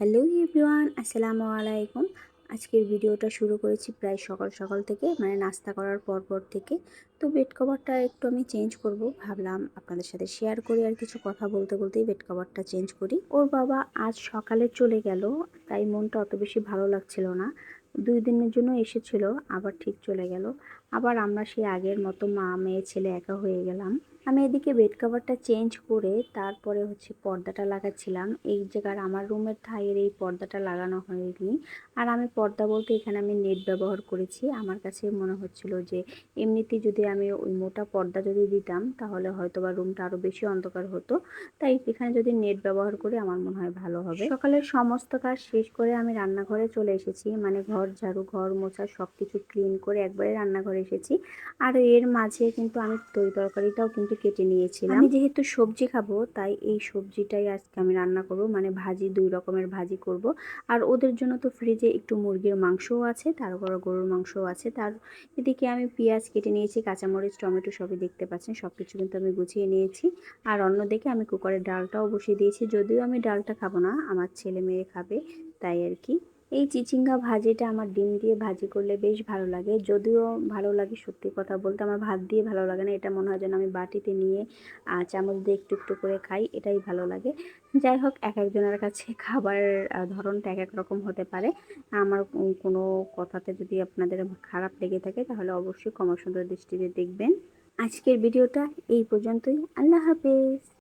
Hello everyone, আসসালামু আলাইকুম। আজকের ভিডিওটা শুরু করেছি প্রায় সকাল সকাল থেকে মানে নাস্তা করার পর পর থেকে। তো বেড কভারটা একটু আমি চেঞ্জ করব। ভাবলাম আপনাদের সাথে শেয়ার করি আর কিছু কথা বলতে বলতেই বেড কভারটা চেঞ্জ করি। ওর বাবা আজ সকালে চলে গেল, তাই মনটা অত বেশি ভালো লাগছিল না। দুই দিনের জন্য এসেছিল, আবার ঠিক চলে গেল। আবার আমরা সেই আগের মতো মা, মেয়ে, ছেলে একা হয়ে গেলাম। আমি এদিকে বেড কভারটা চেঞ্জ করে তারপরে হচ্ছে পর্দাটা লাগাচ্ছিলাম। এই জায়গার আমার রুমের ঠাইয়ের এই পর্দাটা লাগানো হয়নি। আর আমি পর্দা বলতে এখানে আমি নেট ব্যবহার করেছি। আমার কাছে মনে হচ্ছিল যে এমনিতেই যদি আমি ওই মোটা পর্দা যদি দিতাম, তাহলে হয়তো বা রুমটা আরও বেশি অন্ধকার হতো। তাই এখানে যদি নেট ব্যবহার করি, আমার মনে হয় ভালো হবে। সকালের সমস্ত কাজ শেষ করে আমি রান্নাঘরে চলে এসেছি। মানে ঘর ঝাড়ু, ঘর মোছা সব কিছু ক্লিন করে একবারে রান্নাঘরে এসেছি আর এর মাঝে কিন্তু আমি তরি তরকারিটাও কিন্তু কেটে নিয়েছিলাম। আমি যেহেতু সবজি খাব, তাই এই সবজিটাই আজকে আমি রান্না করব। মানে ভাজি, দুই রকমের ভাজি করব। আর ওদের জন্য তো ফ্রিজে একটু মুরগির মাংসও আছে তারপর গরুর মাংসও আছে। তার এদিকে আমি পেঁয়াজ কেটে নিয়েছি, কাঁচামরিচ, টমেটো সবই দেখতে পাচ্ছেন সব কিছু কিন্তু আমি গুছিয়ে নিয়েছি। আর অন্যদিকে আমি কুকারের ডালটাও বসিয়ে দিয়েছি, যদিও আমি ডালটা খাব না, আমার ছেলে মেয়ে খাবে, তাই আর কি। এই চিচিঙ্গা ভাজিটা আমার ডিম দিয়ে ভাজি করলে বেশ ভালো লাগে। যদিও ভালো লাগে সত্যি কথা বলতে আমার ভাত দিয়ে ভালো লাগে না। এটা মনে হয় যেন আমি বাটিতে নিয়ে চামচ দিয়ে একটু একটু করে খাই, এটাই ভালো লাগে। যাই হোক, এক একজনের কাছে খাবার ধরনটা এক এক রকম হতে পারে। আমার কোনো কথাতে যদি আপনাদের খারাপ লেগে থাকে, তাহলে অবশ্যই কমা সুন্দর দৃষ্টিতে দেখবেন। আজকের ভিডিওটা এই পর্যন্তই। আল্লাহ হাফেজ।